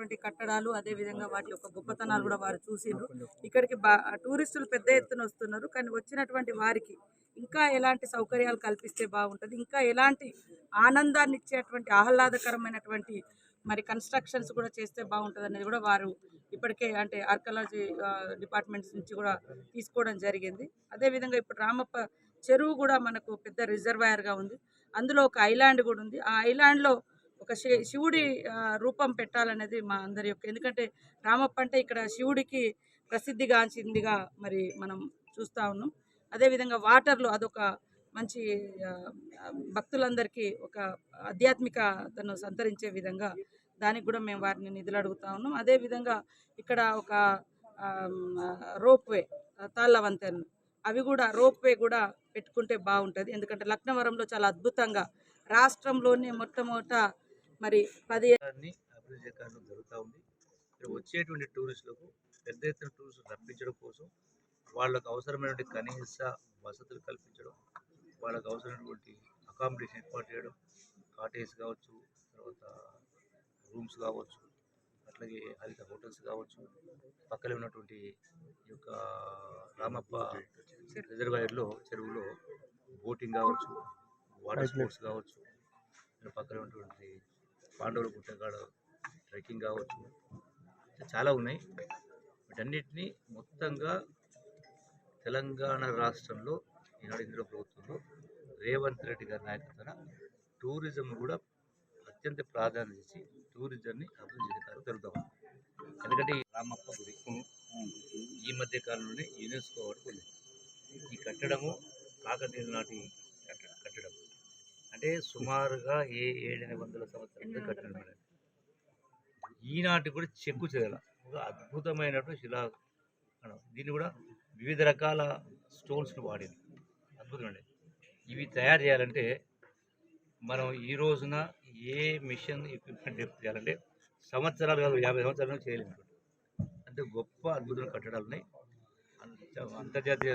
ఉన్నటువంటి కట్టడాలు అదే విధంగా వాటి యొక్క గొప్పతనాలు కూడా వారు చూసిండ్రు. ఇక్కడికి బా టూరిస్టులు పెద్ద ఎత్తున వస్తున్నారు. కానీ వచ్చినటువంటి వారికి ఇంకా ఎలాంటి సౌకర్యాలు కల్పిస్తే బాగుంటుంది? ఇంకా ఎలాంటి ఆనందాన్ని ఇచ్చేటువంటి ఆహ్లాదకరమైనటువంటి మరి కన్స్ట్రక్షన్స్ కూడా చేస్తే బాగుంటుంది అనేది కూడా వారు ఇప్పటికే అంటే ఆర్కాలజీ డిపార్ట్మెంట్స్ నుంచి కూడా తీసుకోవడం జరిగింది. అదేవిధంగా ఇప్పుడు రామప్ప చెరువు కూడా మనకు పెద్ద రిజర్వాయర్గా ఉంది. అందులో ఒక ఐలాండ్ కూడా ఉంది. ఆ ఐలాండ్లో ఒక శి- శివుడి రూపం పెట్టాలనేది మా అందరి యొక్క ఎందుకంటే రామప్ప అంటే ఇక్కడ శివుడికి ప్రసిద్ధిగాంచిందిగా మరి మనం చూస్తూ ఉన్నాం. అదేవిధంగా వాటర్లో అదొక మంచి భక్తులందరికీ ఒక ఆధ్యాత్మికతను సంతరించే విధంగా దానికి కూడా మేము వారిని నిధులు అడుగుతా ఉన్నాం. అదేవిధంగా ఇక్కడ ఒక రోప్ వే అవి కూడా రోప్వే కూడా పెట్టుకుంటే బాగుంటుంది. ఎందుకంటే లక్నవరంలో చాలా అద్భుతంగా రాష్ట్రంలోనే మొట్టమొదట మరి పది అభివృద్ధి జరుగుతూ ఉంది. వచ్చేటువంటి టూరిస్టులకు పెద్ద ఎత్తున టూరిస్టులు రప్పించడం కోసం వాళ్ళకు అవసరమైనటువంటి కనీస వసతులు కల్పించడం వాళ్ళకు అవసరమైనటువంటి అకామిడేషన్ ఏర్పాటు చేయడం కాటేజ్ కావచ్చు తర్వాత రూమ్స్ కావచ్చు అట్లాగే హరిత హోటల్స్ కావచ్చు పక్కనే ఉన్నటువంటి ఈ యొక్క రామప్ప రిజర్వాయర్లో చెరువులో బోటింగ్ కావచ్చు వాటర్ స్పోర్ట్స్ కావచ్చు పక్కన ఉన్నటువంటి పాండవుల గుట్టగాడ ట్రెక్కింగ్ కావచ్చు. చాలా ఉన్నాయి. వీటన్నిటిని మొత్తంగా తెలంగాణ రాష్ట్రంలో ఈనాడు ఇంద్ర ప్రభుత్వంలో రేవంత్ రెడ్డి గారి నాయకత్వాన టూరిజం కూడా అత్యంత ప్రాధాన్యత ఇచ్చి టూరిజంని అభివృద్ధి చేయడం జరుగుతాం ఎందుకంటే ఈ రామప్ప గుడి ఈ మధ్య కాలంలోనే యునెస్కో వాడికి ఈ కట్టడము కాకతీయుల నాటి కట్ట- కట్టడం అంటే సుమారుగా ఏ ఏడు వందల సంవత్సరాల కట్టడం మేడం. ఈనాటి కూడా చెక్కు చేయాల. ఒక అద్భుతమైనటువంటి శిలా. దీన్ని కూడా వివిధ రకాల స్టోన్స్ని వాడింది అద్భుతమండి ఇవి తయారు చేయాలంటే మనం ఈ రోజున ఏ మిషన్ ఎక్విప్మెంట్ డెవలప్ చేయాలంటే సంవత్సరాలు కాదు యాభై సంవత్సరాలు చేయలేము. అంటే గొప్ప అద్భుతమైన కట్టడాలు ఉన్నాయి. అంత అంతర్జాతీయ